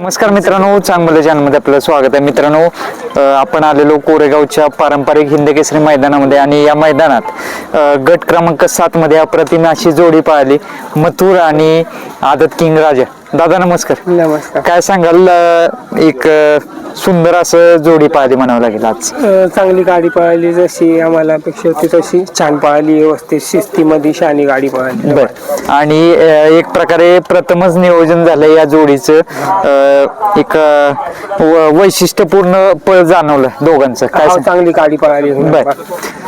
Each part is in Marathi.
नमस्कार मित्रांनो चांगलं चॅनलमध्ये आपलं स्वागत आहे. मित्रांनो आपण आलेलो कोरेगावच्या पारंपरिक हिंद केसरी मैदानामध्ये आणि या मैदानात गट क्रमांक सात मध्ये अप्रतिम अशी जोडी पाहिली मथुर आणि आदत किंग राजा. दादा नमस्कार. नमस्कार. काय सांगाल एक सुंदर असं जोडी पाहिली म्हणावं लागेल आज? चांगली गाडी पळाली जशी आम्हाला अपेक्षा होती तशी. छान पळाली व्यवस्थित शिस्तीमध्ये शानी गाडी पळाली. बर. आणि एक प्रकारे प्रथमच नियोजन झालं या जोडीचं. एक वैशिष्ट्यपूर्ण पळ जाणवलं दोघांचं. काय सांग- चांगली गाडी पळाली बर.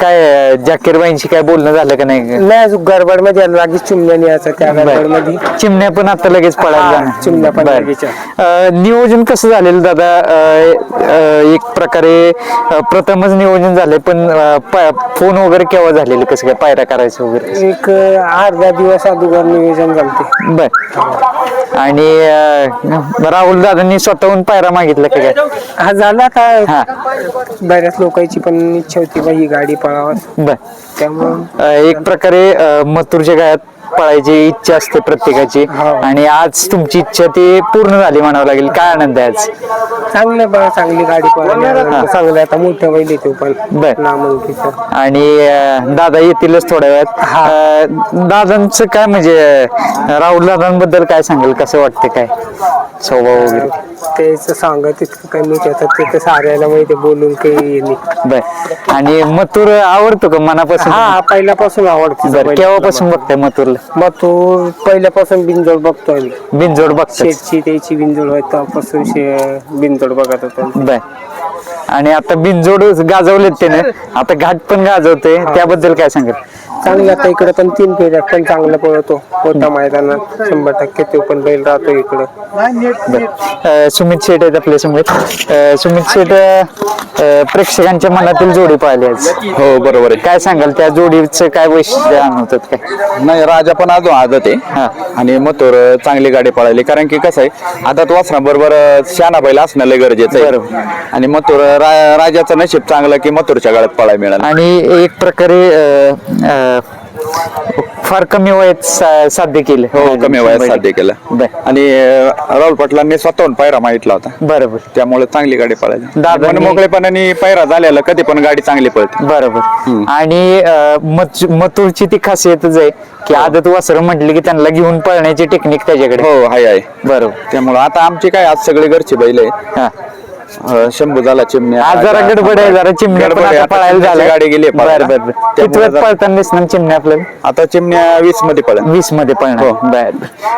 काय जाकीरबाईंशी काय बोलणं झालं का नाही? नाही गडबडमध्ये लगेच चिमण्याने यायचं त्या गडबडमध्ये चिमण्या पण आता लगेच हा, जाणार. चिमण्या पण बर. लगेच. अं, नियोजन कसं झालेलं दादा? अं, अं, एक प्रकारे अं, प्रथमच नियोजन झालंय पण अं, प- फोन वगैरे केव्हा झालेले? कसं काय पायऱ्या करायचं वगैरे? एक अ, अर्धा दिवस अगोदर नियोजन झालते. बर. आणि अं, राहुल दादांनी स्वतःहून पायरा मागितला का काय? हा झाला हा. बऱ्याच लोकांची पण इच्छा होती बा ही गाडी पळावा. बर. त्यामुळं अं, एक प्रकारे अं, मथुरच्या गायात पळायची इच्छा असते प्रत्येकाची. हो. आणि आज तुमची इच्छा ती पूर्ण झाली म्हणावं लागेल. काय आनंद आहे आज? चांगलं बा चांगली गाडी पळाली. चांगलं आता मोठं बैल येतो पण. बर. नामांकित. आणि अं, दादा येतीलच थोड्या वेळात. अं, दादांचं काय म्हणजे अं, राहुल दादांबद्दल काय सांगेल? कसं वाटतं काय? स्वभाव वगैरे? त्याचं सांगत इतकं काही नाही त्याचं ते तर साऱ्याला माहिती बोलून काही हे नाही. बर. आणि मथुर आवडतो का मनापासून? हा पहिल्यापासून आवडते. बर केव्हापासून बघताय मथुरला? मग तो पहिल्यापासून बिनजोड बघतोय मी बिनजोड बघताय? शेटची त्याची बिनजोड होय तेव्हापासून शे बिनजोड बघत होतो बर. आणि आता बिनजोड गाजवलेत त्याने. आता घाट पण गाजवते त्याबद्दल काय सांगेल? चांगलं आता इकडे पण तीन फेऱ्यात पण चांगला पळतो. होता मैदानात. शंभर टक्के तो पण बैल राहतो इकडं. बर. अं, सुमित शेट आहेत आपल्यासमोर अं, सुमित शेट अं, प्रेक्षकांच्या मनातील जोडी पाहिली आज. हो बरोबर काय सांगाल? त्या जोडीचं काय वैशिष्ट्य आणवतात काय? आहे नाही राजा पण अजून आदत हा. आहे आणि मथुर चांगली गाडी पळाली. कारण की कसं आहे आदत वासना बरोबर शाना बैल असणं लय गरजेचं बरोबर. आहे आणि मथुर रा- राजाचं नशीब चांगलं की मथुरच्या गाड्यात पळायला मिळालं. आणि एक प्रकारे अं, अं, फार कमी वयात सा- साध्य केलं. हो कमी वयात साध्य केलं. बर. आणि अं, राहुल पाटलांनी स्वतःहून पायरा मागितला होता. बरोबर. त्यामुळे चांगली गाडी पळायची दादांनी- पण मोकळेपणाने पायरा झालेला कधी पण गाडी चांगली पळते. बरोबर. आणि अं, मथुरची ती खासियतच आहे की आदत वासर म्हटले की त्यांना घेऊन पळण्याची टेक्निक त्याच्याकडे. हो हाय आहे. बरोबर. त्यामुळे आता आमची काय आज सगळे घरची बैल आहे. हा. अं, शंभू झाला चिमण्या. आज जरा गडबड आहे जरा चिमण्या पण गडबड आहे. आता आता पळायला चिमण्याची झाल्या. गाडी गेली बरं बरं बरं. किती वेळात पळताना दिसणार चिमण्या आपल्याला? आता चिमण्या वीसमध्ये पळेल. वीसमध्ये पळणार. हो. बर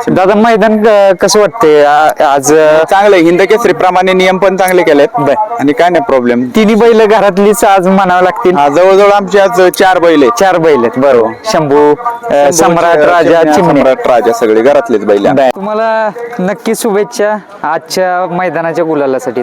दादा मैदान क- कसं वाटतंय? आ- आज अं, चांगलं आहे. हिंद केसरी प्रमाणे नियम पण चांगले केलेत. आणि काय नाही प्रॉब्लेम तिन्ही बैल घरातलीच आज म्हणावं लागतील? जवळजवळ आमचे आज चार बैल आहेत. चार बैल आहेत. बरोबर शंभू अं, सम्राट राजा सम्राट राजा सगळे घरातलेच बैल आहेत. तुम्हाला नक्की शुभेच्छा आजच्या मैदानाच्या गुलालासाठी.